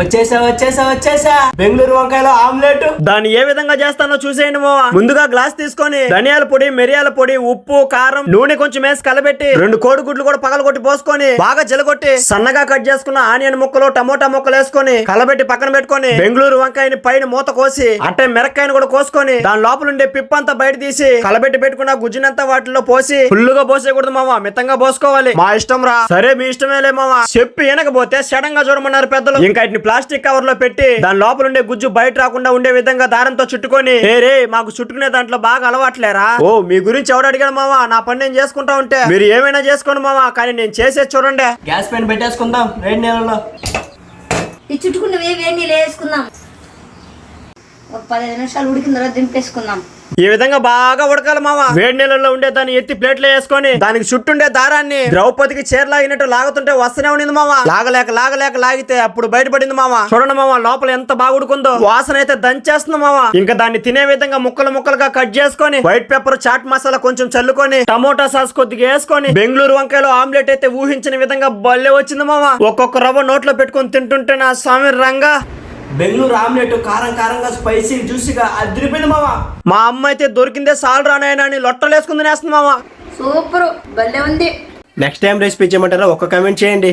వచ్చేసా వచ్చేసా వచ్చేసా. బెంగళూరు వంకాయలో ఆమ్లెట్. దాన్ని ఏ విధంగా చేస్తానో చూసేయండి మావా. ముందుగా గ్లాస్ తీసుకొని ధనియాల పొడి మిరియాల పొడి ఉప్పు కారం నూనె కొంచెం వేసి కలబెట్టి రెండు కోడిగుడ్లు కూడా పగలగొట్టి పోసుకొని బాగా జలగొట్టి సన్నగా కట్ చేసుకున్న ఆనియన్ ముక్కలు టమోటా ముక్కలు వేసుకొని కలబెట్టి పక్కన పెట్టుకొని బెంగళూరు వంకాయని పైన మూత కోసి అంటే మిరక్కాయని కూడా కోసుకొని దాని లోపల ఉండే పిప్ అంతా బయట తీసి కలబెట్టి పెట్టుకున్న గుజ్జునంతా వాటిలో పోసి ఫుల్లుగా పోసేయకూడదు మావా. మితంగా పోసుకోవాలి. మా ఇష్టం రా. సరే మీ ఇష్టమే లే మావా. చెప్పి వెనకపోతే సడన్గా చూడమన్నారు పెద్దలు. ఇంకా ప్లాస్టిక్ కవర్లో పెట్టి దాని లోపల ఉండే గుజ్జు బయట రాకుండా ఉండే విధంగా దారంతో చుట్టుకొని "ఏ రే మాకు చుట్టుకునే దాంట్లో బాగా అలవాట్లేరా? ఓ మీ గురించి ఎవడు అడిగాడు మావా? నా పని నేను చేసుకుంటా ఉంటే. మీరు ఏమైనా చేసుకోండి మావా కానీ నేను చేసేది చూడండి. గ్యాస్ పైన పెట్టేసుకుందాం వేడి నీళ్ళలో. ఈ చుట్టుకున్నవి వేడి నీళ్ళు వేసుకుందాం. పదిహేను నిమిషాలు ఉడికిన తర్వాత దింపేసుకుందాం. ఈ విధంగా బాగా ఉడకాలి మావా. వేడి నీళ్ళలో ఉండే దాన్ని ఎత్తి ప్లేట్లో వేసుకొని దానికి చుట్టుండే దారాన్ని ద్రౌపదికి చేరలాగినట్టు లాగుతుంటే వస్తూనే ఉండింది మావా. లాగలేక లాగలేక లాగితే అప్పుడు బయటపడింది మావా. చూడండి మావా లోపల ఎంత బాగా ఉడుకుందో. వాసన అయితే దంచేస్తుంది మావా. ఇంకా దాన్ని తినే విధంగా ముక్కలు ముక్కలుగా కట్ చేసుకొని వైట్ పేపర్ చాట్ మసాలా కొంచెం చల్లుకొని టమోటా సాస్ కొద్దిగా వేసుకొని బెంగళూరు వంకాయలో ఆమ్లెట్ అయితే ఊహించిన విధంగా భలే వచ్చింది మావా. ఒక్కొక్క రవ్వ నోట్లో పెట్టుకొని తింటుంటే నా స్వామి రంగా? బెంగళూరు ఆమ్లెట్ కారం కారంగా స్పైసీ జ్యూసీగా అదిరిపోయింది మామ మా అమ్మ అయితే దొరికిందే సాల్ రానాయన అని లొట్టలేసుకుంది నేస్తుంది మామ సూపర్ భలే ఉంది. నెక్స్ట్ టైం రెసిపీ చేయమంటారా ఒక కమెంట్ చేయండి.